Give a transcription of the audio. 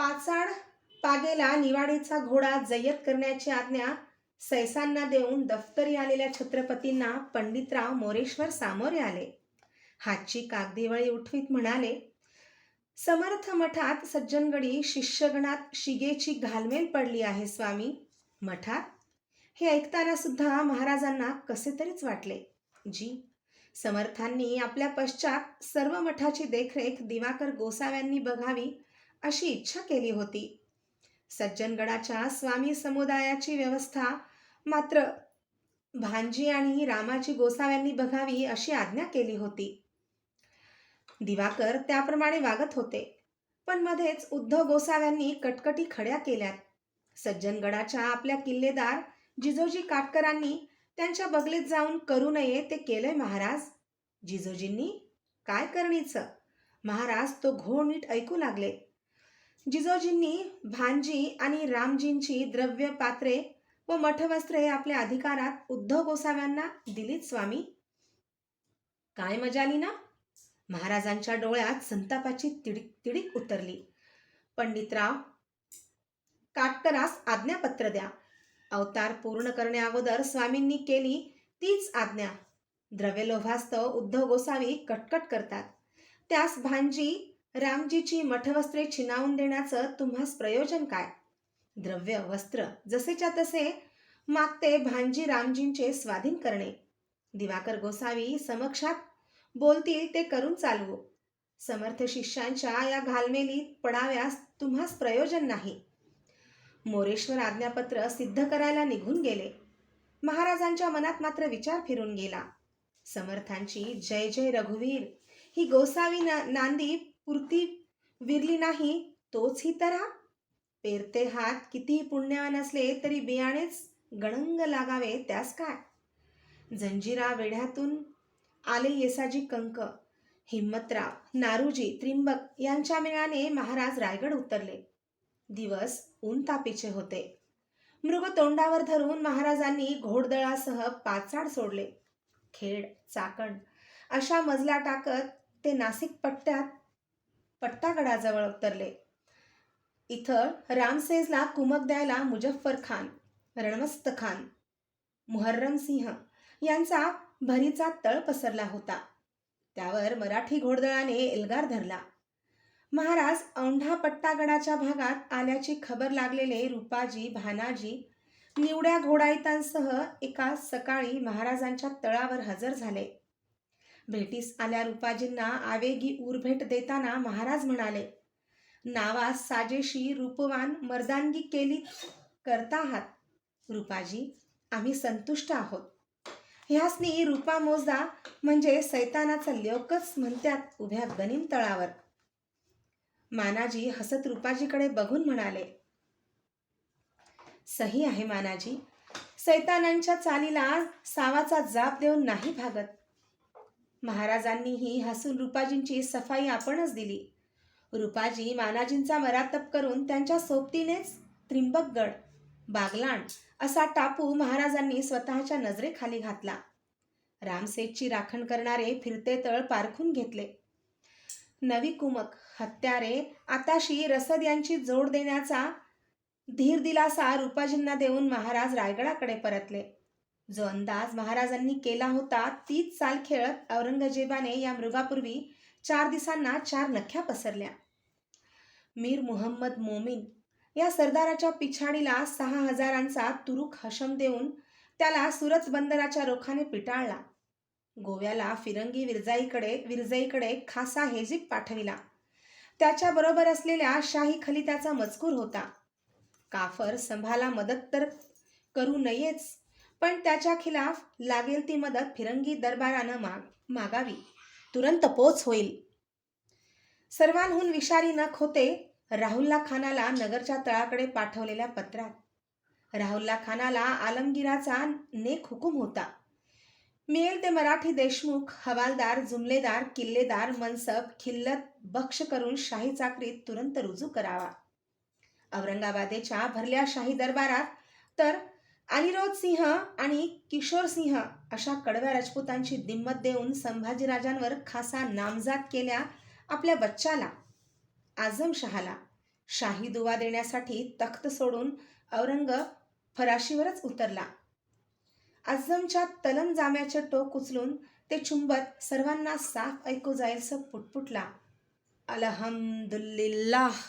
पाचाड पागेला निवाडीचा घोडा जय्यत करण्याची आज्ञा सैसांना देऊन दफ्तरी आलेल्या छत्रपतींना पंडितराव मोरेश्वर सामोरे आले. हातची कागदीवळी उठवीत म्हणाले समर्थ मठात सज्जनगडी शिष्यगणात शिगेची घालमेल पडली आहे स्वामी. मठात हे ऐकताना सुद्धा महाराजांना कसे तरीच वाटले. जी समर्थांनी आपल्या पश्चात सर्व मठाची देखरेख दिवाकर गोसाव्यांनी बघावी अशी इच्छा केली होती. सज्जनगडाच्या स्वामी समुदायाची व्यवस्था मात्र भांजी आणि रामाजी गोसाव्यांनी बघावी अशी आज्ञा केली होती. दिवाकर त्याप्रमाणे वागत होते पण मध्येच उद्धव गोसाव्यांनी कटकटी खड्या केल्यात. सज्जनगडाच्या आपल्या किल्लेदार जिजोजी काटकरांनी त्यांच्या बगलीत जाऊन करू नये ते केलंय महाराज. जिजोजींनी? काय करणीचं? महाराज तो घोळ नीट ऐकू लागले. जिजोजींनी भानजी आणि रामजींची द्रव्य पात्रे व मठवस्त्रे आपल्या अधिकारात उद्धव गोसाव्यांना दिलीत स्वामी. काय मजाली ना? महाराजांच्या डोळ्यात संतापाची तिडीक तिडीक उतरली. पंडितराव काटकरास आज्ञापत्र द्या. अवतार पूर्ण करण्या अगोदर स्वामींनी केली तीच आज्ञा. द्रव्यलोभास्तव उद्धव गोसावी कटकट करतात. त्यास भांजी रामजीची मठवस्त्रे छिनावून देण्याचं तुम्हास प्रयोजन काय? द्रव्य वस्त्र जसेच्या तसे मागते भांजी रामजींचे स्वाधीन करणे. दिवाकर गोसावी समक्षात बोलतील ते करून चालवू. समर्थ शिष्यांच्या या घालमेलीत पडाव्यास तुम्हास प्रयोजन नाही. मोरेश्वर आज्ञापत्र सिद्ध करायला निघून गेले. महाराजांच्या मनात मात्र विचार फिरून गेला. समर्थांची जय जय रघुवीर ही गोसावी ना नांदी कुर्ती विरली नाही तोच ही तरा. पेरते हात कितीही पुण्यवान असले तरी बियाणेच गणंग लागावे त्यास काय? जंजिरा वेढ्यातून आले येसाजी कंक. हिम्मतराव नारूजी त्रिंबक यांच्या मेळाने महाराज रायगड उतरले. दिवस ऊन तापीचे होते. मृग तोंडावर धरून महाराजांनी घोडदळासह पाचाड सोडले. खेड चाकण अशा मजला टाकत ते नाशिक पट्ट्यात पट्टागडाजवळ उतरले. इथं रामसेजला कुमक द्यायला मुजफ्फर खान रणमस्त खान मुहर्रम सिंह यांचा भरीचा तळ पसरला होता. त्यावर मराठी घोडदळाने एल्गार धरला. महाराज औंढा पट्टागडाच्या भागात आल्याची खबर लागलेले रूपाजी भानाजी निवड्या घोडाईतांसह एका सकाळी महाराजांच्या तळावर हजर झाले. भेटीस आल्या रुपाजींना आवेगी उरभेट देताना महाराज म्हणाले नावास साजेशी रूपवान मर्दानगी केली करता आहात रुपाजी आम्ही संतुष्ट आहोत. ह्यासनी रूपा मोजा म्हणजे सैतानाचा लोकच म्हणतात उभ्या गनिम तळावर. मानाजी हसत रुपाजीकडे बघून म्हणाले सही आहे मानाजी सैतानांच्या चालीला सावाचा जाप देऊन नाही भागत. महाराजांनीही हसून रुपाजींची सफाई आपणच दिली. रुपाजी मानाजींचा मरातप करून त्यांच्या सोबतीनेच त्रिंबकगड बागलाण असा टापू महाराजांनी स्वतःच्या नजरेखाली घातला. रामसेठची राखण करणारे फिरते तळ पारखून घेतले. नवी कुमक हत्यारे आताशी रसद यांची जोड देण्याचा धीर दिलासा रूपाजींना देऊन महाराज रायगडाकडे परतले. जो अंदाज महाराजांनी केला होता तीच चाल खेळत औरंगजेबाने या मृगापूर्वी चार दिवसांना चार नख्या पसरल्या. मीर मुहम्मद मोमीन या सरदाराच्या पिछाडीला सहा हजारांचा तुरुक हशम देऊन त्याला सुरत बंदराच्या रोखाने पिटाळला. गोव्याला फिरंगी विरजाईकडे विरजाईकडे खासा हेजीक पाठविला. त्याच्याबरोबर असलेल्या शाही खलित्याचा मजकूर होता. काफर संभाला मदत तर करू नयेच. पण त्याच्या खिलाफ लागेल ती मदत फिरंगी दरबारानं माग मागावी. तुरंत पोच होईल. सर्वांहून विषारी नख होते राहुल्ला खानाला नगरच्या तळाकडे पाठवलेल्या पत्रात. राहुल्ला खानाला आलमगिराचा नेक हुकूम होता. मिळेल ते मराठी देशमुख हवालदार जुमलेदार किल्लेदार मनसब खिल्लत बक्ष करून शाही चाकरीत तुरंत रुजू करावा. औरंगाबादेच्या भरल्या शाही दरबारात तर अनिरोध सिंह आणि किशोर सिंह अशा कडव्या राजपुतांची दिम्मत देऊन संभाजीराजांवर खासा नामजात केल्या आपल्या बच्चाला आझम शहाला. शाही दुवा देण्यासाठी तख्त सोडून औरंग फराशीवरच उतरला. आझमच्या तलम जाम्याचे टोक उचलून ते चुंबत सर्वांना साफ ऐकू जाईलसं पुटपुटला. अलहमदुल्लिल्लाह